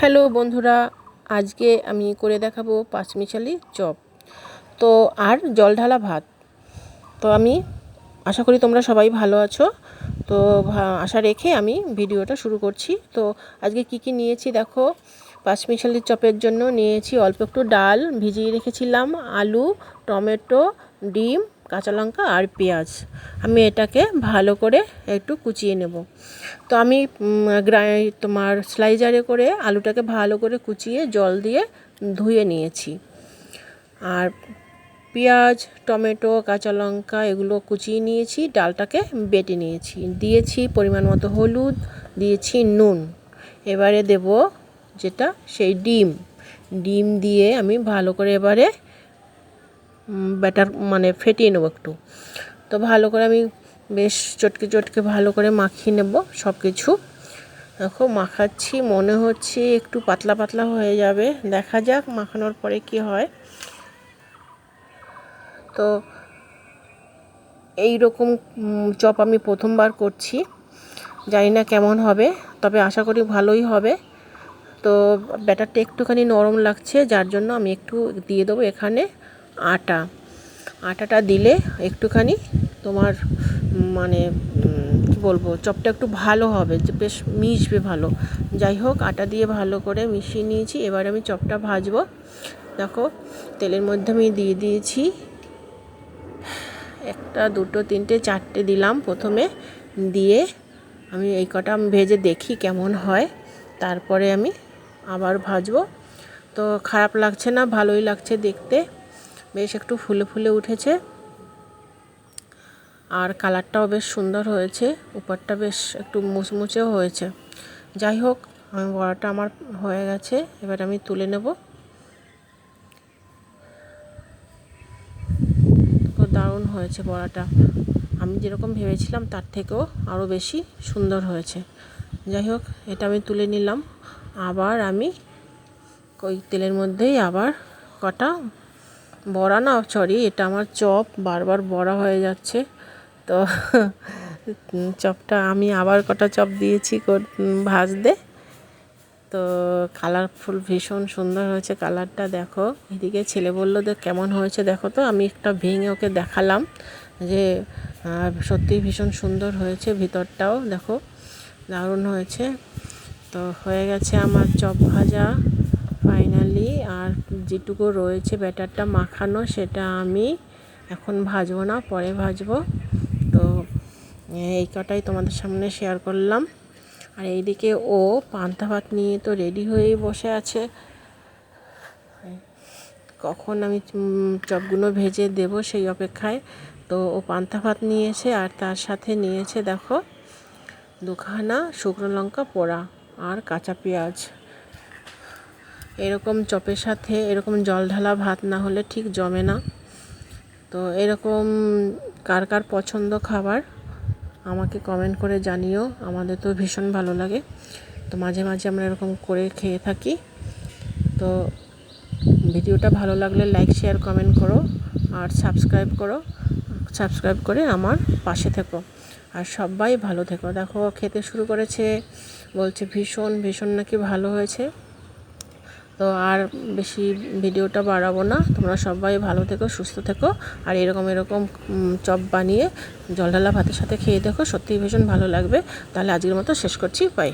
Hello বন্ধুরা, আজকে আমি করে দেখাবো পাঁচমিশালি চপ। তো আর জল ঢালা ভাত। তো আমি আশা করি তোমরা সবাই ভালো আছো। তো আশা রেখে আমি ভিডিওটা শুরু করছি। তো আজকে কি কি নিয়েছি দেখো? পাঁচমিশালি চপের জন্য নিয়েছি অল্প একটু ডাল, ভিজিয়ে রেখেছিলাম আলু, টমেটো, ডিম কাঁচা লঙ্কা আর পেঁয়াজ। আমি এটাকে ভালো করে একটু কুচিয়ে নেব। তো আমি তোমার স্লাইজারে করে আলুটাকে ভালো করে কুচিয়ে জল দিয়ে ধুয়ে নিয়েছি। আর পেঁয়াজ, টমেটো, কাঁচা লঙ্কা এগুলো কুচিয়ে নিয়েছি, ডালটাকে বেটে নিয়েছি। দিয়েছি পরিমাণ মতো হলুদ, দিয়েছি নুন। এবারে দেব যেটা সেই ডিম। ডিম দিয়ে আমি ভালো করে এবারে ব্যাটার মানে ফেটিয়ে নেব একটু। তো ভালো করে আমি বেশ চটকে চটকে ভালো করে মাখিয়ে নেব সব কিছু দেখো, মাখাচ্ছি, মনে হচ্ছে একটু পাতলা পাতলা হয়ে যাবে। দেখা যাক মাখানোর পরে কি হয়। তো এই রকম চপ আমি প্রথমবার করছি। জানি না কেমন হবে, তবে আশা করি ভালোই হবে। তো ব্যাটারটা একটুখানি নরম লাগছে, যার জন্য আমি একটু দিয়ে দেবো এখানে। আটা। আটাটা দিলে একটুখানি তোমার মানে কি বলব, চপটা একটু ভালো হবে, যে বেশ মিশবে ভালো। যাই হোক, আটা দিয়ে ভালো করে মিশিয়ে নিয়েছি। এবার আমি চপটা ভাজবো। দেখো, তেলের মধ্যে আমি দিয়ে দিয়েছি একটা, দুটো, তিনটে, চারটে দিলাম প্রথমে। দিয়ে আমি এই কটা ভেজে দেখি কেমন হয়। তারপরে আমি আবার ভাজবো। তো খারাপ লাগছে না, ভালোই লাগছে দেখতে। বেশ একটু ফুলে ফুলে উঠেছে। আর কালারটাও বেশ সুন্দর হয়েছে, উপরটা বেশ একটু মুচমুচেও হয়েছে। যাই হোক, আমি বড়াটা আমার হয়ে গেছে, এবার আমি তুলে নেব। তো দারুণ হয়েছে বড়াটা। আমি যেরকম ভেবেছিলাম, তার থেকেও আরও বেশি সুন্দর হয়েছে। যাই হোক, এটা আমি তুলে নিলাম। আবার আমি ওই তেলের মধ্যেই আবার কটা বড়া না সরি এটা আমার চপ বারবার বড়া হয়ে যাচ্ছে। তো চপটা আমি আবার কটা চপ দিয়েছি ভাজতে। তো কালারফুল ভীষণ সুন্দর হয়েছে কালারটা দেখো। এদিকে ছেলে বলল যে কেমন হয়েছে দেখো তো। আমি একটা ভেঙে ওকে দেখালাম যে আহ, সত্যিই ভীষণ সুন্দর হয়েছে ভিতরটাও দেখো। দারুণ হয়েছে। তো হয়ে গেছে আমার চপ ভাজা। ফাইনালি আর যেটুকু রয়েছে ব্যাটারটা মাখানো, সেটা আমি এখন ভাজবো না, পরে ভাজবো। তো এই কটাই তোমাদের সামনে শেয়ার করলাম। আর এইদিকে ও পান্তা ভাত নিয়ে তো রেডি হয়েই বসে আছে। কখন আমি চপগুলো ভেজে দেব সেই অপেক্ষায়। তো ও পান্তা ভাত নিয়েছে আর তার সাথে নিয়েছে দেখো দুখানা শুকনো লঙ্কা পোড়া আর কাঁচা পেঁয়াজ। এরকম চপের সাথে এরকম জল ঢালা ভাত না হলে ঠিক জমে না। তো এরকম কার কার পছন্দ খাবার আমাকে কমেন্ট করে জানিও, আমাদের তো ভীষণ ভালো লাগে। তো মাঝে মাঝে আমরা এরকম করে খেয়ে থাকি। তো ভিডিওটা ভালো লাগলে লাইক শেয়ার কমেন্ট করো আর সাবস্ক্রাইব করো সাবস্ক্রাইব করে আমার পাশে থেকো। আর সবাই ভালো থেকো। দেখো, খেতে শুরু করেছে, বলছে ভীষণ ভীষণ নাকি ভালো হয়েছে। তো আর বেশি ভিডিওটা বাড়াবো না। তোমরা সবাই ভালো থেকো, সুস্থ থেকো। আর এরকম এরকম চপ বানিয়ে জল ঢালা ভাতের সাথে খেয়ে দেখো। সত্যিই ভীষণ ভালো লাগবে। তাহলে আজকের মতো শেষ করছি। বাই